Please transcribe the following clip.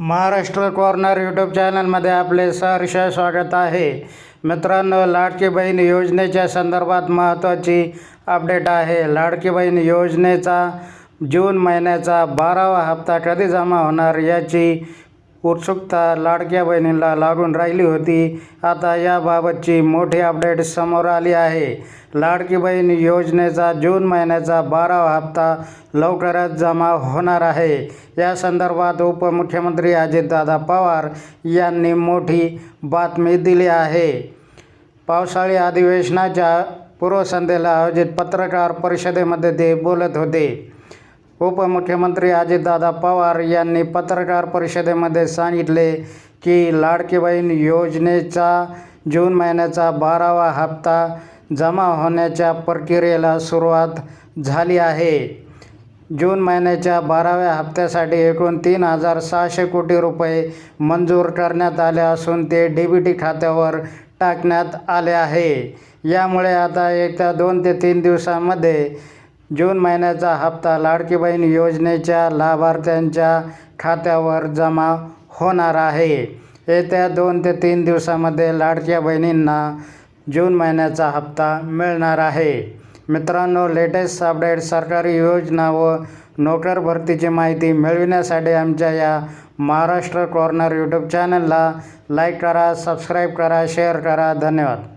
Maharashtra corner YouTube चॅनलमध्ये आपले सहर्ष स्वागत आहे. मित्रांनो लाडकी बहीण योजनेच्या संदर्भात महत्त्वाची अपडेट आहे. लाडकी बहीण योजनेचा जून महिन्याचा बारावा हप्ता कधी जमा होणार याची उत्सुकता लाडक्या बहिणीला लागून राहिली होती. आता याबाबतची मोठी अपडेट समोर आली आहे. लाडकी बहीण योजनेचा जून महिन्याचा बारावा हप्ता लवकरच जमा होणार आहे. या संदर्भात उपमुख्यमंत्री अजितदादा पवार यांनी मोठी बातमी दिली आहे. पावसाळी अधिवेशनाच्या पूर्वसंध्येला आयोजित पत्रकार परिषदेमध्ये ते बोलत होते. उपमुख्यमंत्री अजितदादा पवार यांनी पत्रकार परिषदेमध्ये सांगितले की लाडकी बहीण योजनेचा जून महिन्याचा बारावा हप्ता जमा होण्याच्या प्रक्रियेला सुरुवात झाली आहे. जून महिन्याच्या बाराव्या हप्त्यासाठी एकूण तीन हजार सहाशे कोटी रुपये मंजूर करण्यात आले असून ते डी बी टी खात्यावर टाकण्यात आले आहे. यामुळे आता येत्या दोन ते तीन दिवसांमध्ये जून महिन्याचा हप्ता लाडकी बहीण योजनेच्या लाभार्थ्यांच्या खात्यावर जमा होणार आहे. येत्या दोन ते तीन दिवसामध्ये लाडक्या बहिणींना जून महिन्याचा हप्ता मिळणार आहे. मित्रांनो लेटेस्ट अपडेट सरकारी योजना व नोकर भरतीची माहिती मिळविण्यासाठी आमच्या या महाराष्ट्र कॉर्नर यूट्यूब चॅनलला लाईक करा सबस्क्राईब करा शेअर करा. धन्यवाद.